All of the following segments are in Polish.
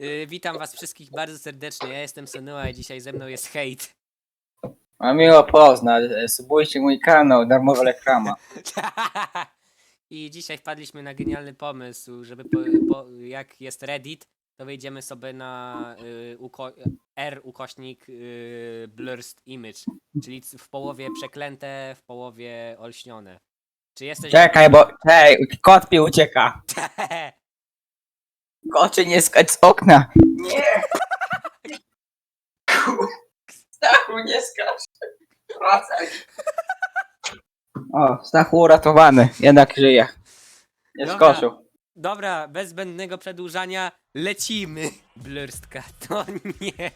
Y, witam was wszystkich bardzo serdecznie. Ja jestem Senua i dzisiaj ze mną jest hejt. A miło poznać. Subujcie mój kanał, darmowa reklama. I dzisiaj wpadliśmy na genialny pomysł, żeby po, po, jak jest Reddit, to wejdziemy sobie na y, uko, R ukośnik y, blurred image, czyli c- w połowie przeklęte, w połowie olśnione. Czy jesteś... Czekaj, bo hej, kot mi ucieka. Kocie nie skacz z okna. Nie. Stachu, nie skacz. Wracaj. O, Stachu uratowany. Jednak żyje. Nie Dobra. skoczył. Dobra, bez zbędnego przedłużania, lecimy! Blurstka, to nie.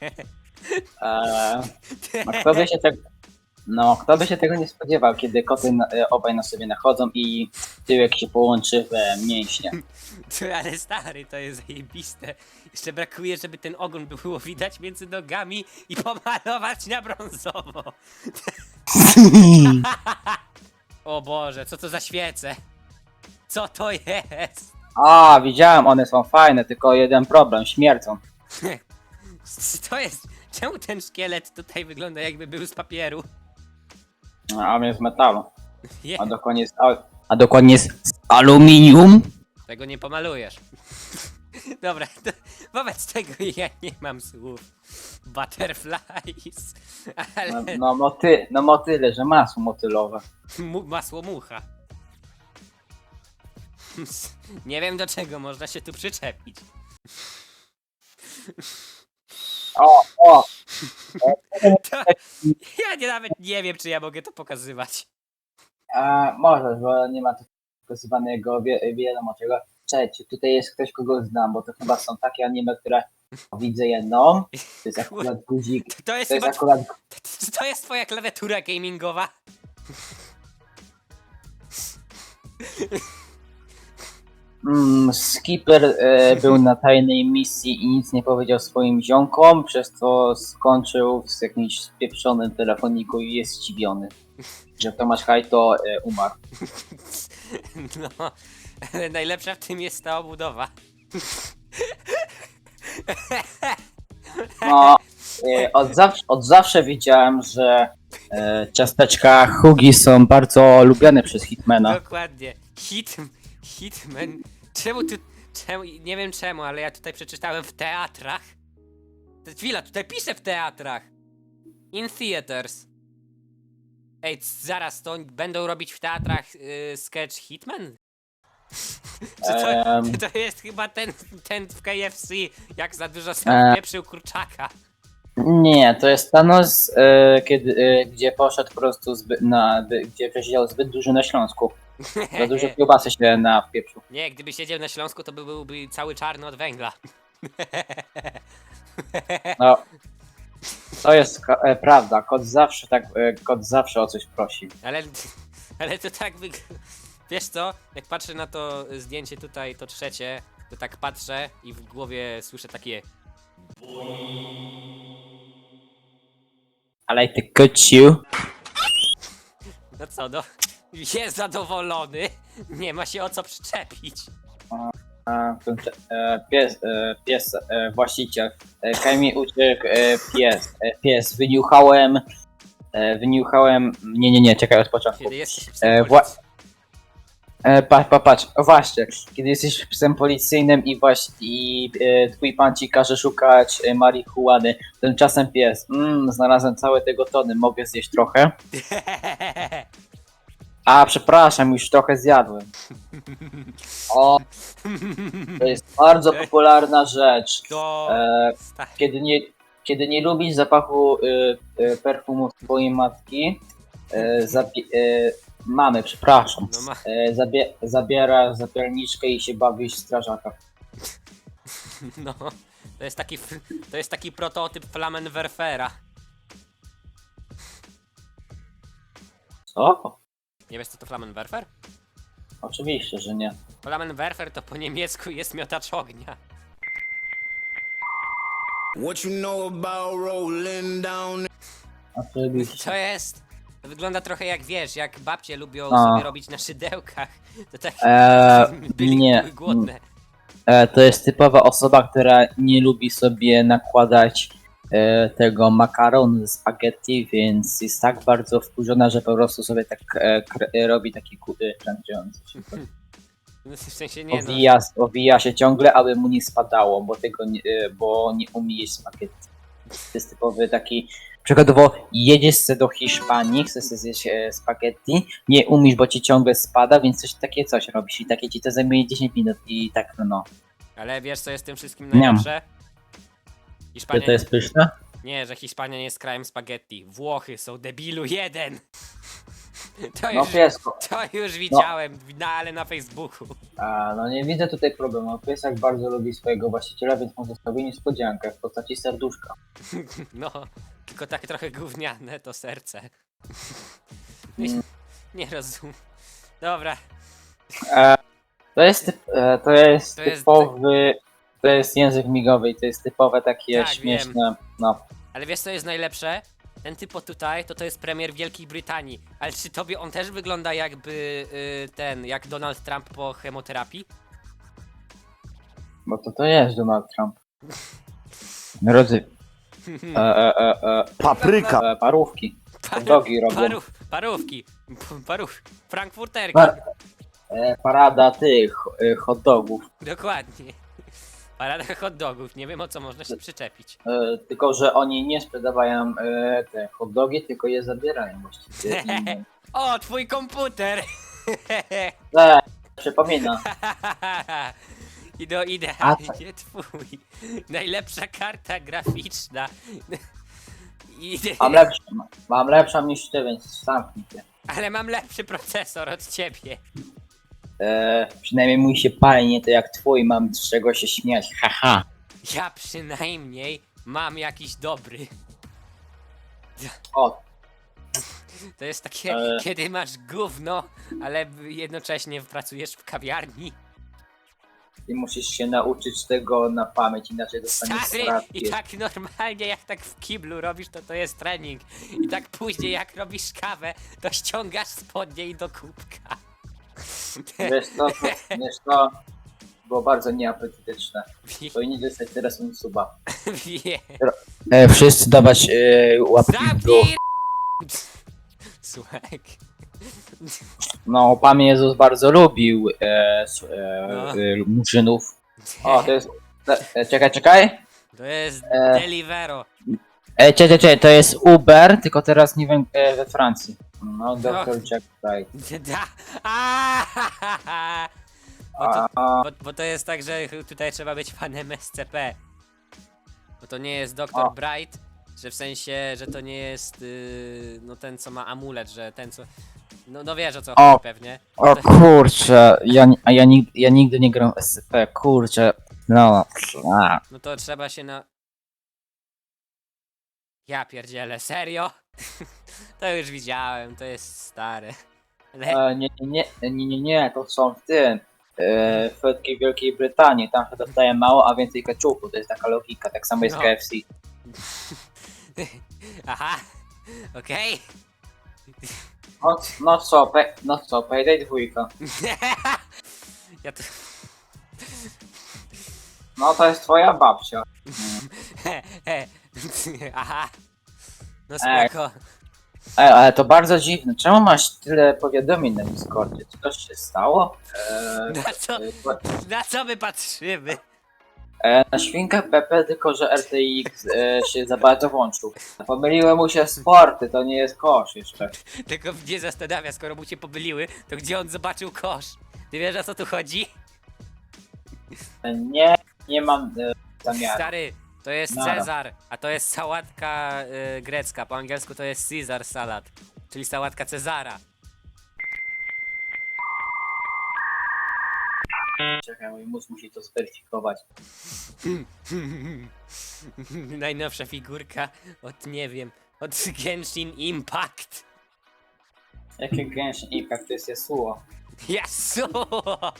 Eee, a kto by się tego... No, kto by się tego nie spodziewał, kiedy koty na, e, obaj na sobie nachodzą i tyłek się połączy w mięśnie. Ty, Ale stary, to jest zajebiste. Jeszcze brakuje, żeby ten ogon było widać między nogami i pomalować na brązowo. o Boże, co to za świece? Co to jest? A, widziałem, one są fajne, tylko jeden problem, śmiercą. To jest... Czemu ten szkielet tutaj wygląda jakby był z papieru? A on jest z metalu. Je, A dokładnie jest, a, a dokładnie z aluminium. tego nie pomalujesz. Dobra, to, wobec tego ja nie mam słów. Butterflies. Ale... No, no, moty, no motyle, że masło motylowe. Mu masło mucha. Nie wiem do czego można się tu przyczepić. O, o, To, ja nie, nawet nie wiem, czy ja mogę to pokazywać. a, możesz, bo nie ma tu pokazywanego wie, wiadomo czego. Cześć, tutaj jest ktoś, kogo znam, bo to chyba są takie anime, które widzę jedną. To jest akurat guzik. To, to jest To jest chyba... akurat To jest twoja klawiatura gamingowa. Mm, Skipper e, był na tajnej misji i nic nie powiedział swoim ziomkom, przez co skończył z jakimś spieprzonym telefoniku i jest zdziwiony, że Tomasz Hajto e, umarł. No, ale najlepsza w tym jest ta obudowa. No, e, od, zawsze, od zawsze wiedziałem, że e, ciasteczka Hugi są bardzo lubiane przez Hitmana. Dokładnie. Hit, Hitman. Czemu tu... Czemu, nie wiem czemu, ale ja tutaj przeczytałem w teatrach. To Chwila, tutaj piszę w teatrach. In theaters. Ej, zaraz, to będą robić w teatrach y, sketch Hitman? Czy to, Em. to jest chyba ten, ten w KFC, jak za dużo sam pieprzył kurczaka. Nie, to jest Thanos, e, kiedy, e, gdzie poszedł po prostu zbyt, na, by, gdzie przesiedział zbyt dużo na Śląsku. Za dużo kiełbasy się na wpieprzył. Nie, gdyby siedział na Śląsku, to by byłby cały czarny od węgla. No, to jest e, prawda. Kot zawsze tak, e, kot zawsze o coś prosi. Ale, ale to tak wyg... Wiesz co? Jak patrzę na to zdjęcie tutaj, to trzecie, to tak patrzę i w głowie słyszę takie I like cut you. No co, no... Jest zadowolony. Nie ma się o co przyczepić. A, ten, e, pies, e, pies e, właściciel. E, kaj mi uciekł e, pies. E, pies, wyniuchałem. E, wyniuchałem. Nie, nie, nie, czekaj od początku. Kiedy jesteś E, psem wła- policji. E, patrz, patrz, patrz, o właśnie, kiedy jesteś psem policyjnym i właśnie i e, twój pan ci każe szukać e, marihuany, tymczasem pies, mmm, znalazłem całe tego tony, mogę zjeść trochę? A, przepraszam, już trochę zjadłem. O, to jest bardzo popularna rzecz. To... E, Stary. kiedy, nie, kiedy nie lubisz zapachu y, y, perfumu twojej matki, y, zapie, y, mamy, przepraszam, No ma... e, zabie, zabiera zapalniczkę i się bawisz w strażaka. No... To jest taki... To jest taki prototyp Flammenwerfera. Co? Nie wiesz co to Flammenwerfer? Oczywiście, że nie. Flammenwerfer to po niemiecku jest miotacz ognia. What you know about rolling down Oczywiście. To jest... To wygląda trochę jak wiesz, jak babcie lubią A. sobie robić na szydełkach. To tak Eee, byli nie. były głodne. E, to jest typowa osoba, która nie lubi sobie nakładać tego makaronu ze spaghetti, więc jest tak bardzo wkurzona, że po prostu sobie tak e, e, robi taki kręcący się. No, W sensie nie no. Owija, owija się ciągle, aby mu nie spadało, bo tego nie, e, bo nie umie jeść spaghetti. To jest typowy taki. Przykładowo jedziesz se do Hiszpanii, chcesz zjeść e, spaghetti, nie umiesz, bo ci ciągle spada, więc coś takie coś robisz i takie ci to zajmuje 10 minut i tak no. Ale wiesz co jest tym wszystkim Nie. najlepsze? Czy Hiszpania... to jest pyszne? Nie, że Hiszpania nie jest krajem spaghetti. Włochy są debilu jeden! To No już, piesko. to już widziałem, no, ale na Facebooku. A, no nie widzę tutaj problemu. Piesek bardzo lubi swojego właściciela, więc mu zostawił niespodziankę w postaci serduszka. No, tylko tak trochę gówniane to serce. Nie, Mm. nie rozumiem. Dobra, E, to jest, typ, e, to jest To jest- typowy. To jest język migowy i to jest typowe takie Tak, śmieszne. No. ale wiesz co jest najlepsze? Ten typo tutaj, to to jest premier Wielkiej Brytanii. Ale czy tobie on też wygląda jakby y, ten, jak Donald Trump po chemoterapii? Bo to to jest Donald Trump. Drodzy, e, e, e, e, Papryka. e, parówki. Paru- Dogi robią. Parów, parówki. P- Parów. Frankfurterki. Par, e, parada tych e, hot dogów. Dokładnie. Parada hot dogów. Nie wiem o co można się przyczepić. E, tylko, że oni nie sprzedawają e, te hot dogi, tylko je zabierają właściwie. O, twój komputer! E, przypomina. I do idealnie twój. Najlepsza karta graficzna. Ide- Mam lepszą, mam lepszą niż ty, więc zamknij się. Ale mam lepszy procesor od ciebie. E, przynajmniej mój się pali, nie to jak twój, mam z czego się śmiać, haha. Ja przynajmniej mam jakiś dobry. O, To jest takie, E. kiedy masz gówno, ale jednocześnie pracujesz w kawiarni. ty musisz się nauczyć tego na pamięć, inaczej dostaniesz Stary, stratki. i tak normalnie jak tak w kiblu robisz, to to jest trening. I tak później jak robisz kawę, to ściągasz spodnie i do kubka. Wiesz co, to, wiesz co, było bardzo nieapetyczne. Powinni dostać teraz suba. Wie. E, wszyscy dawać e, łapki w dół. Słuchaj. No, Pan Jezus bardzo lubił e, s- e, No. e, murzynów. O, to jest... E, e, czekaj, czekaj. To jest E. Delivero. E, czekaj, czekaj, to jest Uber, tylko teraz nie wiem, e, we Francji. No, doktor Jack Wright. Da. A, Bo to, A, bo, bo to jest tak, że tutaj trzeba być fanem SCP. Bo to nie jest Dr. O. Bright, że w sensie, że to nie jest yy, no ten co ma amulet, że ten co. No, no wiesz o co O. chodzi pewnie. o kurczę, ja, ni- a ja, nig- ja nigdy nie gram w SCP, kurczę. No, a. No to trzeba się na. Ja pierdzielę, serio? To już widziałem, to jest stare. Ale E, nie, nie, nie, nie, nie, nie, to są w tym. E, w Wielkiej Brytanii, tam się dostaje mało, a więcej keczupu, to jest taka logika, tak samo jest No. KFC. Aha, okej. No, no co, pe, no co, Payday dwójka. ja to. No to jest twoja babcia. Aha. No Ej. spoko. E, ale to bardzo dziwne, czemu masz tyle powiadomień na Discordzie? Czy coś się stało? E, Na co, e, na co my patrzymy? E, na świnkę Pepe, tylko że RTX e, się za bardzo włączył. Pomyliły mu się sporty, to nie jest kosz jeszcze. Tylko mnie zastanawia, skoro mu się pobyliły, to gdzie on zobaczył kosz? Ty wiesz o co tu chodzi? E, Nie, nie mam e, zamiaru. Stary, to jest Nara. Cezar, a to jest sałatka y, grecka. Po angielsku to jest Caesar salad, czyli sałatka Cezara. Czekaj, mój mózg musi to zweryfikować. Najnowsza figurka od nie wiem, od Genshin Impact. Jakie Genshin Impact to jest Yasuo? Yasuo!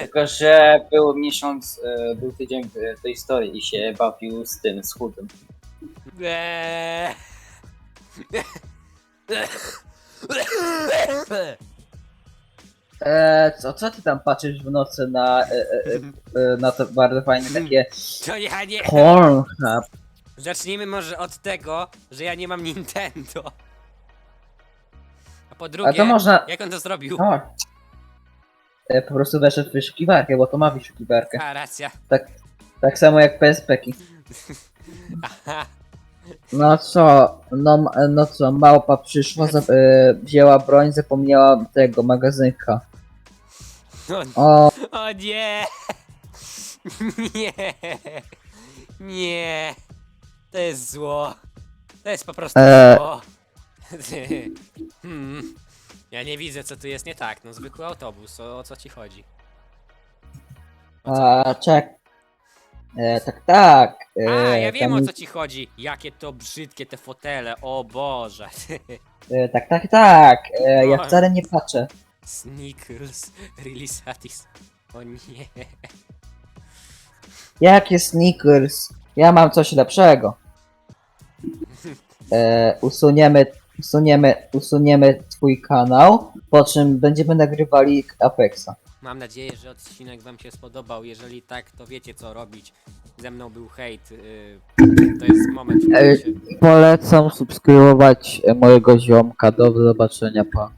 Tylko, że był miesiąc, e, był tydzień w tej historii i się bawił z tym, z chudym. Eee. E, co, co ty tam patrzysz w nocy na, e, e, e, na to bardzo fajne takie To ja nie... Pornhub? Zacznijmy może od tego, że ja nie mam Nintendo. A po A drugie, to można... jak on to zrobił? O. E, po prostu weszedł w wyszukiwarkę, bo to ma wyszukiwarkę. A, racja. Tak, tak samo jak PSP-ki. Aha. No co, no, no co, małpa przyszła, za, e, wzięła broń, zapomniała tego magazynka. No, O, o nie! Nie! Nie! To jest zło. To jest po prostu Eee. zło. Hmm. Ja nie widzę, co tu jest nie tak. No, zwykły autobus. O, o co ci chodzi? a, czek. E, tak, tak. E, A, ja wiem, tam- o co ci chodzi. Jakie to brzydkie te fotele. O Boże. E, tak, tak, tak. E, ja No. wcale nie patrzę. Sneakers. Really satis. O nie. Jakie sneakers? Ja mam coś lepszego. E, usuniemy, usuniemy, usuniemy twój kanał, po czym będziemy nagrywali Apexa. Mam nadzieję, że odcinek wam się spodobał. Jeżeli tak, to wiecie co robić. Ze mną był hejt. Yy, to jest moment, w którym Ej. się... Polecam subskrybować e, mojego ziomka. Do zobaczenia, pa.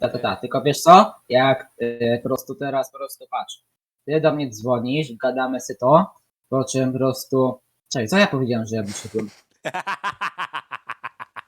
Ta, ta, ta. Tylko wiesz co? Jak e, po prostu teraz po prostu patrz. Ty do mnie dzwonisz, gadamy sy to, po czym po prostu... Czekaj, co ja powiedziałem, że ja wyszedłem?